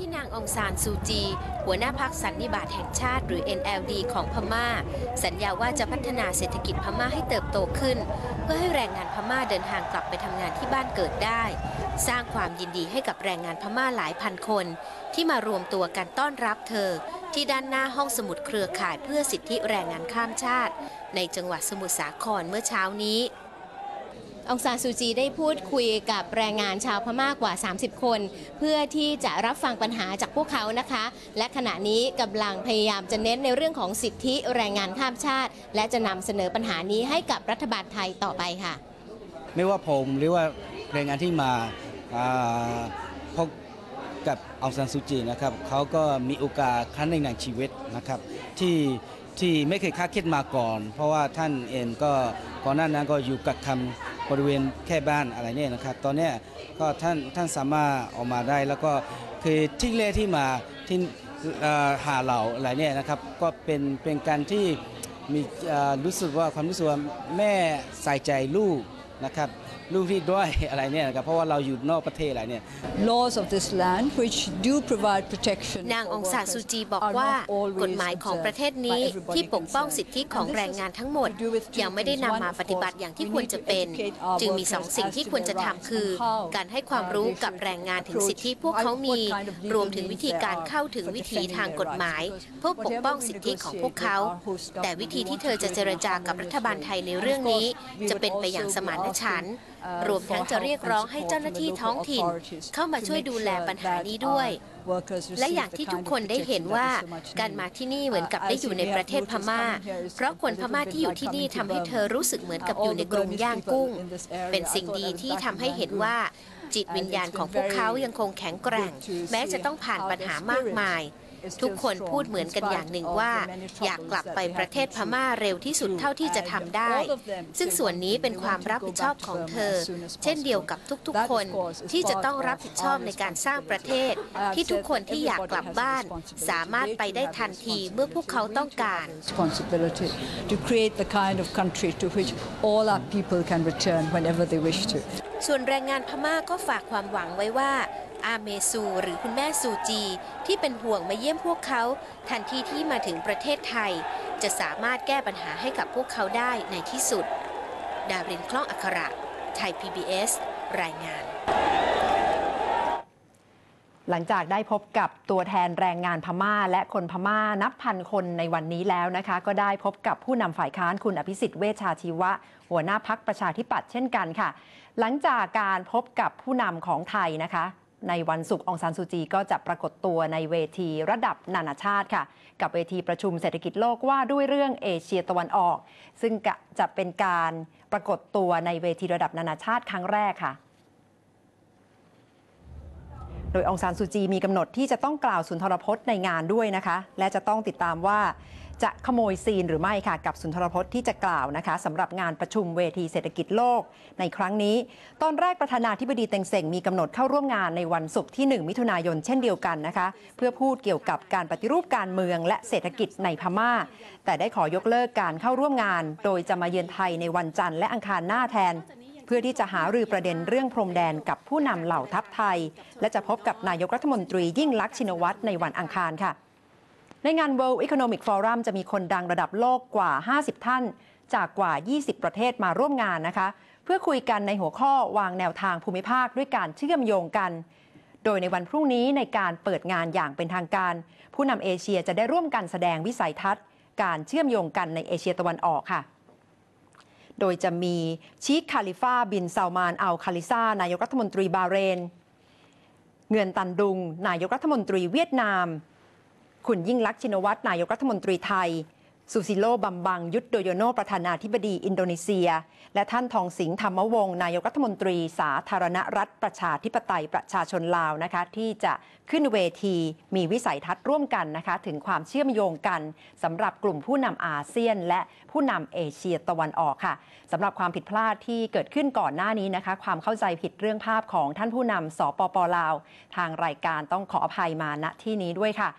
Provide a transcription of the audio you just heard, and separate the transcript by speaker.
Speaker 1: ที่นางองซานซูจี หัวหน้าพักสันนิบาตแห่งชาติหรือ NLD ของพม่า สัญญาว่าจะพัฒนาเศรษฐกิจพม่าให้เติบโตขึ้น เพื่อให้แรงงานพม่าเดินทางกลับไปทำงานที่บ้านเกิดได้ สร้างความยินดีให้กับแรงงานพม่าหลายพันคน ที่มารวมตัวกันต้อนรับเธอ ที่ด้านหน้าห้องสมุดเครือข่ายเพื่อสิทธิแรงงานข้ามชาติ ในจังหวัดสมุทรสาครเมื่อเช้านี้ องซานซูจีได้พูดคุยกับแรงงานชาวพม่ากว่า 30 คน เพื่อที่จะรับฟังปัญหาจากพวกเขานะคะ และขณะนี้กำลังพยายามจะเน้นในเรื่องของสิทธิแรงงานข้ามชาติ และจะนำเสนอปัญหานี้ให้กับรัฐบาลไทยต่อไปค่ะ
Speaker 2: ไม่ว่าผมหรือว่าแรงงานที่มาอ่าพบกับองซานซูจีนะครับเขาก็มีโอกาสครั้งหนึ่งในชีวิตนะครับที่ที่ไม่เคยคาดคิดมาก่อน เพราะว่าท่านเองก็ก่อนหน้านั้นก็อยู่กับคำ บริเวณแค่บ้านอะไรเนี่ยนะครับ ตอนนี้ก็ท่านท่านสามารถออกมาได้แล้วก็คือที่เล่ที่มาที่หาเหล่าอะไรเนี่ยนะครับ ก็เป็นเป็นการที่มีรู้สึกว่าความรู้สึกว่าแม่ใส่ใจลูก นะครับลูกที่ด้วยอะไรเนี่ยนะครับเพราะว่าเราอยู่นอกประเทศอะไรเนี่ย
Speaker 3: laws of this land which do provide protection
Speaker 1: นาง
Speaker 3: for
Speaker 1: องซาน
Speaker 3: workers
Speaker 1: ซูจีบอก
Speaker 3: are
Speaker 1: ว่า
Speaker 3: not always
Speaker 1: กฎหมายของประเทศ
Speaker 3: observed
Speaker 1: นี้
Speaker 3: by everybody
Speaker 1: ที่ปกป้อง
Speaker 3: concerned.
Speaker 1: สิทธิของ
Speaker 3: And this
Speaker 1: แรงงานทั้งหมด
Speaker 3: has to do with two
Speaker 1: ยังไม่ได้
Speaker 3: things.
Speaker 1: นำ
Speaker 3: One,
Speaker 1: มา
Speaker 3: of
Speaker 1: ปฏิบัติ
Speaker 3: course,
Speaker 1: อย่างที่
Speaker 3: we
Speaker 1: ควร
Speaker 3: need
Speaker 1: จะ
Speaker 3: to
Speaker 1: เป็น
Speaker 3: educate our
Speaker 1: จึงมีสอง
Speaker 3: workers
Speaker 1: สิ่ง
Speaker 3: as
Speaker 1: ที่
Speaker 3: to
Speaker 1: ควรจะ
Speaker 3: their
Speaker 1: ทำ
Speaker 3: rights
Speaker 1: คือ
Speaker 3: and how,
Speaker 1: การให้ความ
Speaker 3: uh,
Speaker 1: รู้
Speaker 3: they
Speaker 1: กับ
Speaker 3: should
Speaker 1: แรงงานถึง
Speaker 3: approach
Speaker 1: สิทธิพวกเขามี
Speaker 3: what kind of legal
Speaker 1: รวมถึง
Speaker 3: means
Speaker 1: วิธีการ
Speaker 3: there are
Speaker 1: เข้าถึง
Speaker 3: for
Speaker 1: วิถีทาง
Speaker 3: defending
Speaker 1: กฎ
Speaker 3: their
Speaker 1: หมาย
Speaker 3: rights.
Speaker 1: เพื่อปกป้อง
Speaker 3: Whatever we
Speaker 1: สิทธิของพวก
Speaker 3: negotiate
Speaker 1: เขา
Speaker 3: with our host
Speaker 1: แต่
Speaker 3: government,
Speaker 1: วิธีที่
Speaker 3: we
Speaker 1: เธอ
Speaker 3: want
Speaker 1: จะ
Speaker 3: to
Speaker 1: เจ
Speaker 3: do it
Speaker 1: ร
Speaker 3: in a
Speaker 1: จากับรัฐบาลไทยในเรื่องนี้ จะเป็นไปอย่างสมานฉันท์รวมทั้งจะเรียกร้องให้เจ้าหน้าที่ท้องถิ่น เข้ามาช่วยดูแลปัญหานี้ด้วย และอย่างที่ทุกคนได้เห็นว่า การมาที่นี่เหมือนกับได้อยู่ในประเทศพม่า เพราะคนพม่าที่อยู่ที่นี่ทำให้เธอรู้สึกเหมือนกับอยู่ในกรงย่างกุ้ง เป็นสิ่งดีที่ทำให้เห็นว่าจิตวิญญาณของพวกเขายังคงแข็งแกร่ง แม้จะต้องผ่านปัญหามากมาย ทุกคนพูดเหมือนกันอย่างหนึ่งว่า อยากกลับไปประเทศพม่าเร็วที่สุดเท่าที่จะทำได้ ซึ่งส่วนนี้เป็นความรับผิดชอบของเธอ เช่นเดียวกับทุกๆ คนที่จะต้องรับผิดชอบในการสร้างประเทศ ที่ทุกคนที่อยากกลับบ้าน สามารถไปได้ทันทีเมื่อพวกเขาต้องการ
Speaker 3: responsibility to create the kind of country to which all our people can return whenever they wish to.
Speaker 1: ส่วนแรงงานพม่าก็ฝากความหวังไว้ว่า อาเมซูหรือคุณแม่ซูจี ที่เป็นห่วงมาเยี่ยมพวกเขาทันทีที่มาถึงประเทศไทย จะสามารถแก้ปัญหาให้กับพวกเขาได้ในที่สุด ดาวรินคล่องอัคระไทย PBS รายงาน
Speaker 4: หลังจากได้พบกับตัวแทนแรงงานพม่า และคนพม่านับพันคนในวันนี้แล้วนะคะ ก็ได้พบกับผู้นำฝ่ายค้านคุณอภิสิทธิ์เวชชาชีวะ หัวหน้าพักประชาธิปัตย์เช่นกันค่ะ หลังจากการพบกับผู้นำของไทยนะคะ ในวันศุกร์องซานซูจีก็จะปรากฏตัวในเวทีระดับนานาชาติค่ะ กับเวทีประชุมเศรษฐกิจโลกว่าด้วยเรื่องเอเชียตะวันออก ซึ่งจะเป็นการปรากฏตัวในเวทีระดับนานาชาติครั้งแรกค่ะ โดยองซานซูจีมีกำหนดที่จะต้องกล่าวสุนทรพจน์ในงานด้วยนะคะ และจะต้องติดตามว่า จะขโมยซีนหรือไม่ค่ะ กับสุนทรพจน์ที่จะกล่าวนะคะสำหรับงานประชุมเวทีเศรษฐกิจโลกในครั้งนี้ ตอนแรกประธานาธิบดีเต็งเซ็งมีกำหนดเข้าร่วมงานในวันศุกร์ที่ 1 มิถุนายนเช่นเดียวกันนะคะ เพื่อพูดเกี่ยวกับการปฏิรูปการเมืองและเศรษฐกิจในพม่า แต่ได้ขอยกเลิกการเข้าร่วมงาน โดยจะมาเยือนไทยในวันจันทร์และอังคารหน้าแทนเพื่อที่จะหารือประเด็นเรื่องพรมแดนกับผู้นำเหล่าทัพไทย และจะพบกับนายกรัฐมนตรียิ่งลักษณ์ชินวัตรในวันอังคารค่ะ ในงาน World Economic Forum จะมีคนดังระดับโลกกว่า 50 ท่าน จากกว่า 20 ประเทศมาร่วมงานนะคะ เพื่อคุยกันในหัวข้อวางแนวทางภูมิภาคด้วยการเชื่อมโยงกัน โดยในวันพรุ่งนี้ในการเปิดงานอย่างเป็นทางการ ผู้นำเอเชียจะได้ร่วมกันแสดงวิสัยทัศน์ การเชื่อมโยงกันในเอเชียตะวันออกค่ะโดยจะมีชีคคาลิฟาบินซาลมานอัลคาลิซานายกรัฐมนตรีบาเรน เงินตันดุง นายกรัฐมนตรีเวียดนาม คุณยิ่งลักษณ์ชินวัตรนายกรัฐมนตรีไทย สุซิโลบัมบัง ยุทธโดโยโนประธานาธิบดีอินโดนีเซีย และท่านทองสิงห์ธรรมวงศ์นายกรัฐมนตรีสาธารณรัฐประชาธิปไตยประชาชนลาวนะคะที่จะขึ้นเวทีมีวิสัยทัศน์ร่วมกันนะคะถึงความเชื่อมโยงกันสำหรับกลุ่มผู้นำอาเซียน และผู้นำเอเชียตะวันออกค่ะสำหรับความผิดพลาดที่เกิดขึ้นก่อนหน้านี้นะคะ ความเข้าใจผิดเรื่องภาพของท่านผู้นำสปปลาว ทางรายการต้องขออภัยมาณที่นี้ด้วยค่ะ